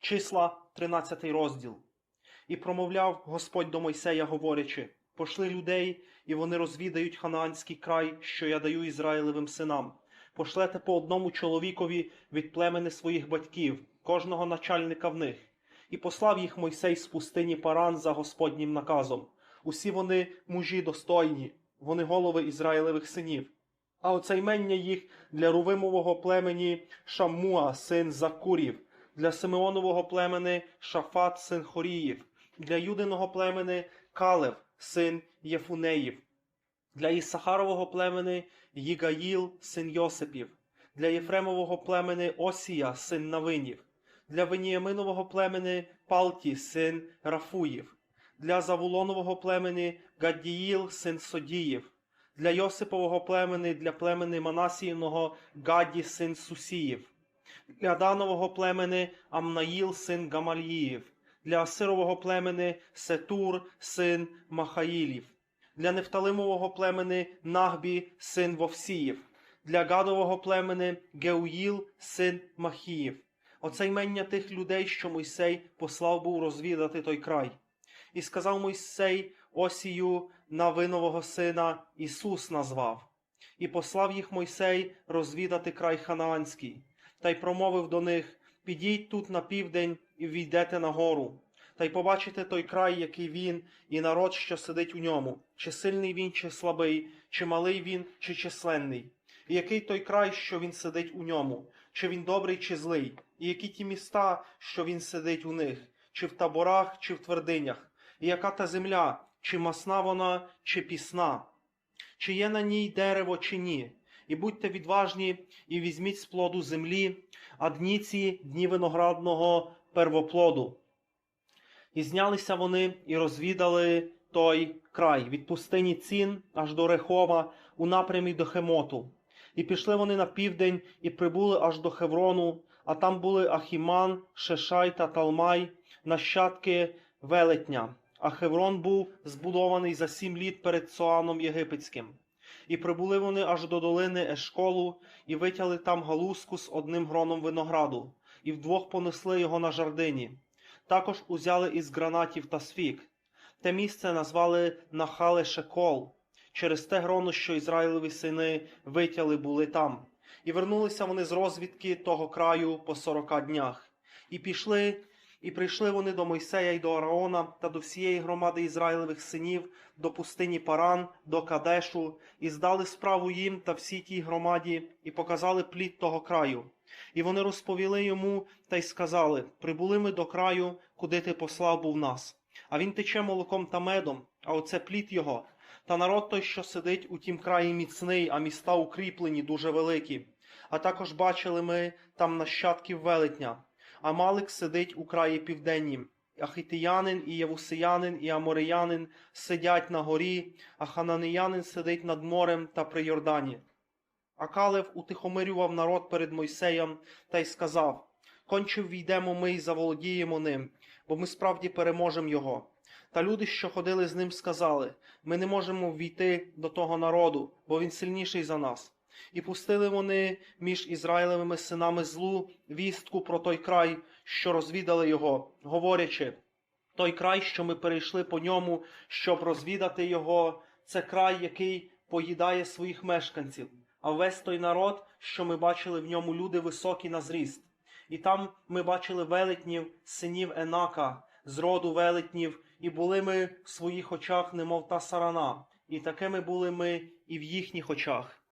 Числа, 13 розділ. І промовляв Господь до Мойсея, говорячи: Пошли людей, і вони розвідають ханаанський край, що я даю Ізраїлевим синам. Пошлете по одному чоловікові від племени своїх батьків, кожного начальника в них. І послав їх Мойсей з пустині Паран за Господнім наказом. Усі вони мужі достойні, вони голови Ізраїлевих синів. А оце ймення їх для Рувимового племені Шаммуа, син Закурів, для Симеонового племени Шафат, син Хоріїв, для Юдиного племени Калев, син Єфунеїв, для Ісахарового племени Їгаїл, син Йосипів, для Єфремового племени Осія, син Навинів, для Веніяминового племени Палті, син Рафуїв, для Завулонового племени Гаддіїл, син Содіїв, для Йосипового племени, для племени Манасіїного Гадді, син Сусіїв, для Данового племени Амнаїл, син Гамаліїв, для Асирового племени Сетур, син Махаїлів, для Нефталимового племени Нагбі, син Вовсіїв, для Гадового племени Геуїл, син Махіїв. Оце ймення тих людей, що Мойсей послав був розвідати той край. І сказав Мойсей Осію Навинового сина Ісус назвав, і послав їх Мойсей розвідати край Ханаанський, та й промовив до них: Підіть тут на південь і війдете на гору, та й побачите той край, який він, і народ, що сидить у ньому, чи сильний він, чи слабий, чи малий він, чи численний, і який той край, що він сидить у ньому, чи він добрий, чи злий, і які ті міста, що він сидить у них, чи в таборах, чи в твердинях, і яка та земля, чи масна вона, чи пісна, чи є на ній дерево, чи ні. І будьте відважні, і візьміть з плоду землі, а дні ці дні виноградного первоплоду. І знялися вони і розвідали той край від пустині цін аж до Рехова у напрямі до Хемоту. І пішли вони на південь і прибули аж до Хеврону, а там були Ахіман, Шешай та Талмай, нащадки велетня. А Хеврон був збудований за сім літ перед Соаном Єгипетським. І прибули вони аж до долини Ешколу, і витяли там галузку з одним гроном винограду, і вдвох понесли його на жардині. Також узяли із гранатів та сфік. Те місце назвали Нахале Шекол, через те гроно, що Ізраїлеві сини витяли були там. І вернулися вони з розвідки того краю по сорока днях. І пішли, і прийшли вони до Мойсея і до Араона та до всієї громади Ізраїлевих синів, до пустині Паран, до Кадешу, і здали справу їм та всій тій громаді, і показали плід того краю. І вони розповіли йому та й сказали: Прибули ми до краю, куди ти послав був нас. А він тече молоком та медом, а оце плід його. Та народ той, що сидить у тім краї міцний, а міста укріплені, дуже великі. А також бачили ми там нащадків велетня. Амалик сидить у краї південнім. А хитиянин, і євусиянин, і амореянин сидять на горі, а хананиянин сидить над морем та при Йордані. А Калев утихомирював народ перед Мойсеєм та й сказав: Конче війдемо ми й заволодіємо ним, бо ми справді переможемо його. Та люди, що ходили з ним, сказали: Ми не можемо ввійти до того народу, бо він сильніший за нас. І пустили вони між Ізраїлевими синами злу вістку про той край, що розвідали його, говорячи: той край, що ми перейшли по ньому, щоб розвідати його, це край, який поїдає своїх мешканців, а весь той народ, що ми бачили в ньому люди високі на зріст. І там ми бачили велетнів, синів Енака, з роду велетнів, і були ми в своїх очах, немов та сарана, і такими були ми і в їхніх очах.